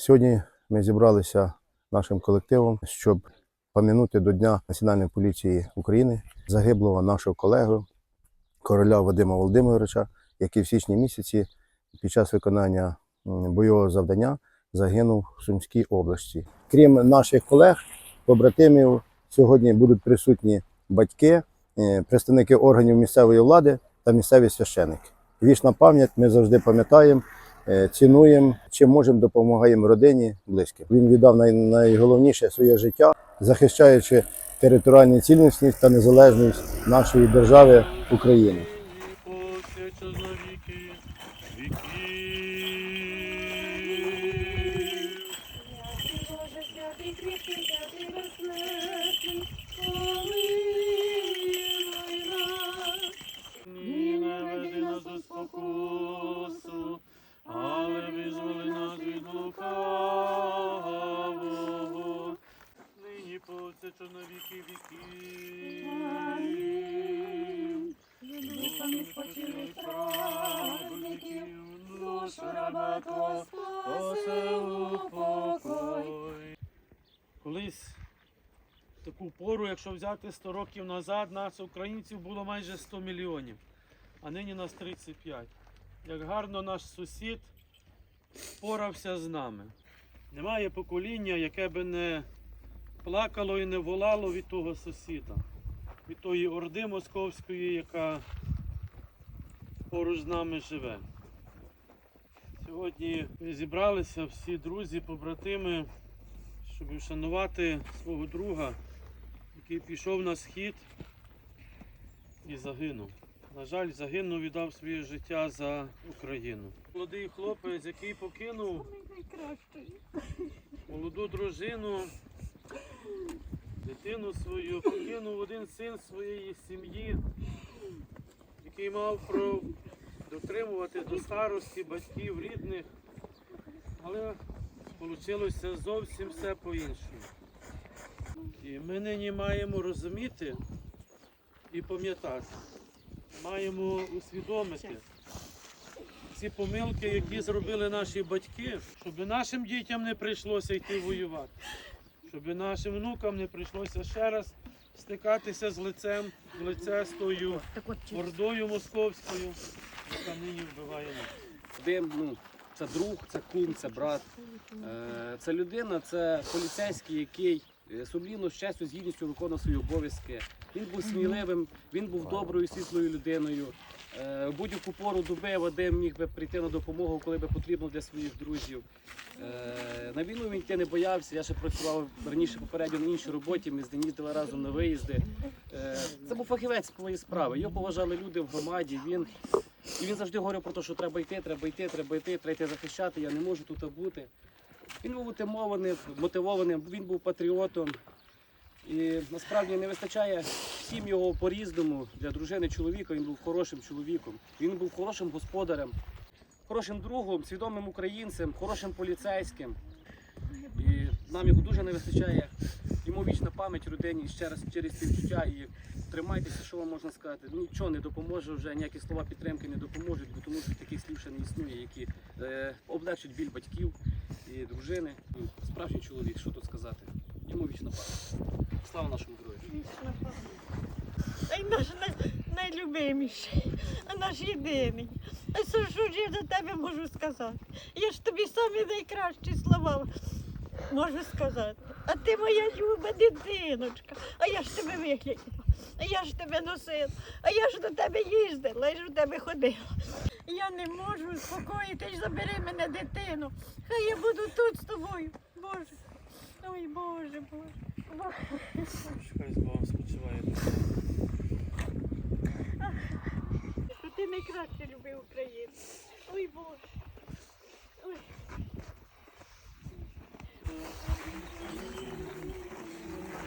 Сьогодні ми зібралися нашим колективом, щоб пам'янути до Дня Національної поліції України загиблого нашого колегу, короля Вадима Володимировича, який в січні місяці під час виконання бойового завдання загинув в Сумській області. Крім наших колег, побратимів, сьогодні будуть присутні батьки, е, представники органів місцевої влади та місцеві священики. Вічна пам'ять, ми завжди пам'ятаємо, цінуємо, чим можемо, допомагаємо родині, близьким. Він віддав найголовніше своє життя, захищаючи територіальну цілісність та незалежність нашої держави України. Віки віків. Духом відпочили праведників, душу раба Твого спаси у покой. Колись таку пору, якщо взяти 100 років назад, нас українців було майже 100 мільйонів, а нині нас 35. Як гарно наш сусід впорався з нами. Немає покоління, яке би не плакало і не волало від того сусіда, від тої орди московської, яка поруч з нами живе. Сьогодні зібралися всі друзі, побратими, щоб вшанувати свого друга, який пішов на схід і загинув. На жаль, загинув, віддав своє життя за Україну. Молодий хлопець, який покинув молоду дружину, дитину свою, покинув один син своєї сім'ї, який мав про дотримувати до старості батьків рідних, але вийшло зовсім все по-іншому. І ми нині маємо розуміти і пам'ятати, маємо усвідомити ці помилки, які зробили наші батьки, щоб нашим дітям не прийшлося йти воювати, щоб нашим внукам не прийшлося ще раз стикатися з лицем в лице з тою ордою московською, яка нині вбиває нас. Дим, ну, це друг, це кум, це брат. Е, Це людина, це поліцейський, який сумлінно, з честю, з гідністю виконував свої обов'язки. Він був сміливим, він був доброю, світлою людиною. Е, будь-яку пору доби Вадим міг би прийти на допомогу, коли би потрібно для своїх друзів. Е, На війну він йти не боявся. Я ще працював раніше попередньо на іншій роботі. Ми з ним разом на виїзди. Е, Це був фахівець своєї справи. Його поважали люди в громаді. Він і він завжди говорив про те, що треба йти, треба йти, треба йти, треба йти захищати, я не можу тут бути. Він був мотивований, мотивованим, він був патріотом. І насправді не вистачає всім його по-різному для дружини чоловіка. Він був хорошим чоловіком, він був хорошим господарем, хорошим другом, свідомим українцем, хорошим поліцейським. І нам його дуже не вистачає. Йому вічна пам'ять родині ще раз через співчуття. І тримайтеся, що вам можна сказати. Нічого не допоможе вже, ніякі слова підтримки не допоможуть, бо тому що таких слів ще не існує, які е, облегчать біль батьків і дружини. Ну, Справжній чоловік, що тут сказати. Йому вічна пам'ять. Слава нашому герою. Вічна пам'ять. Ай наш най- найлюбиміший, а наш єдиний. А що ж я до тебе можу сказати? Я ж тобі самі найкращі слова можу сказати. А ти моя люба дитиночка, а я ж тебе виглядала, а я ж тебе носила, а я ж до тебе їздила, я ж до тебе ходила. Я не можу успокоїтись, забери мене дитину. Хай я буду тут з тобою. Боже. Ой, Боже, Боже. Хай з Богом спочиває. Що ти найкраще любив Україну. Ой Боже. Ой.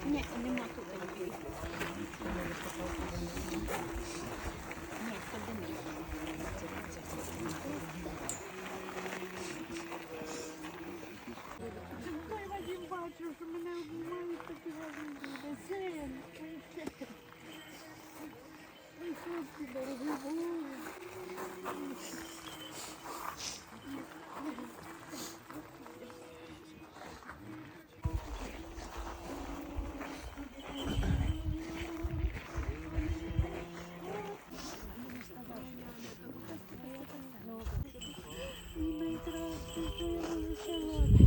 Ні, нема тут. Ні, тобі Ой, Боже,